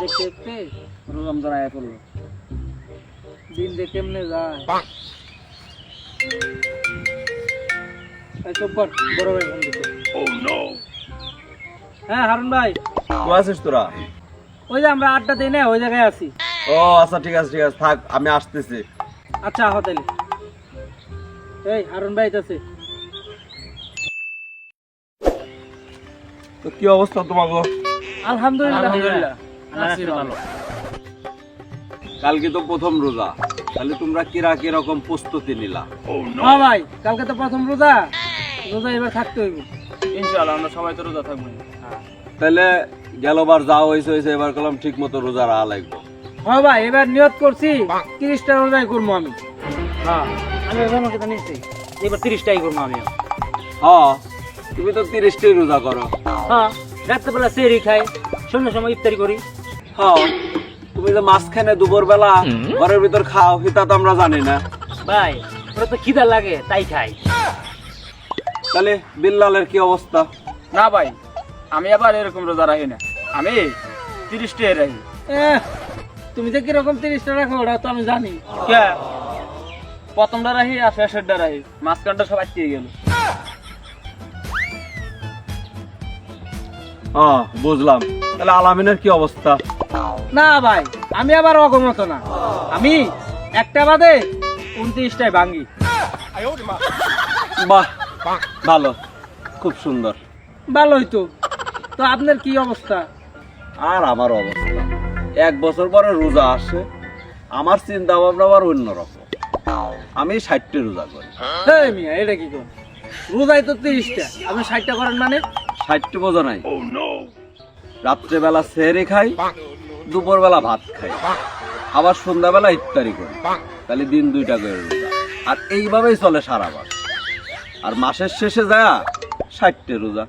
দেখতে দেখতে রমজান আয়া পড়ল দিন কেমনে যায়? এই চুপ কর, বড় ভাই হ্যাঁ হারুন ভাই। তো আছিস তোরা? ওই যে আমরা আড্ডা দিই না ওই জায়গায় আছি। ও আচ্ছা ঠিক আছে ঠিক আছে থাক আমি আসতেছি। আচ্ছা হোটেলে এই হারুন ভাই আছে তো কি অবস্থা তোমাকে আলহামদুলিল্লাহ। ভালো কালকে তো প্রথম রোজা। তাহলে তোমরা কিরা কীরকম প্রস্তুতি নিলা? হ্যাঁ ভাই কালকে তো প্রথম রোজা। রোজা এবার থাকতে হইব। ইনশাআল্লাহ আমরা সবাই তো রোজা থাকব। তাহলে গেলবার যা হয়েছে হয়েছে এবার কলাম ঠিক মতো রোজা রাহা লাগবে। হ্যাঁ ভাই এবার নিয়ত করছি তিরিশটা রোজাই করব আমি। হ্যাঁ আমি আমাকে তো নিশ্চয়ই এবার তিরিশটাই করব আমি হ্যাঁ তুমি তো তিরিশটাই রোজা করো। হ্যাঁ রাত্রেবেলা সেরি খাই সন্ধ্যার সময় ইফতারি করি। হ্যাঁ। তুমি যে মাঝখানে দুপুর বেলা ঘরের ভিতর খাও সেটা তো আমরা জানি না। ভাই ওরা তো খিদা লাগে তাই খাই। তাহলে বিল্লালের কি অবস্থা? না ভাই আমি আবার এরকম রোজা রাখি না। আমি তিরিশটা রাখি। তুমি যে কীরকম তিরিশটা রাখো ওটা তো আমি জানি। কে? প্রথমটা রাখি আর শেষেরটা রাখি। মাঝখানটা সব আটকে গেল। বুঝলাম। তাহলে আলামিনের কি অবস্থা? না ভাই আমি আবার অগমত না। আমি একটা বাদে উনত্রিশটায় ভাঙ্গি। বাহ ভালো খুব সুন্দর। ভালোই তো। তো আপনার কি অবস্থা? আর আমার অবস্থা এক বছর পরে রোজা আসে আমার চিন্তা ভাবনা আবার অন্যরকম আমি ষাটটা রোজা করি। হ্যাঁ মিয়া এটা কি কর? রোজাই তো তিরিশটা। আপনি ষাটটা করেন মানে? ষাটটি বোঝা নাই। রাত্রেবেলা সেরে খাই দুপুরবেলা ভাত খাই। আবার সন্ধ্যাবেলা ইফতারি করি। তাহলে দিন দুইটা করে রোজা। আর এইভাবেই চলে সারা মাস। আর মাসের শেষে যায় ষাটটে রোজা।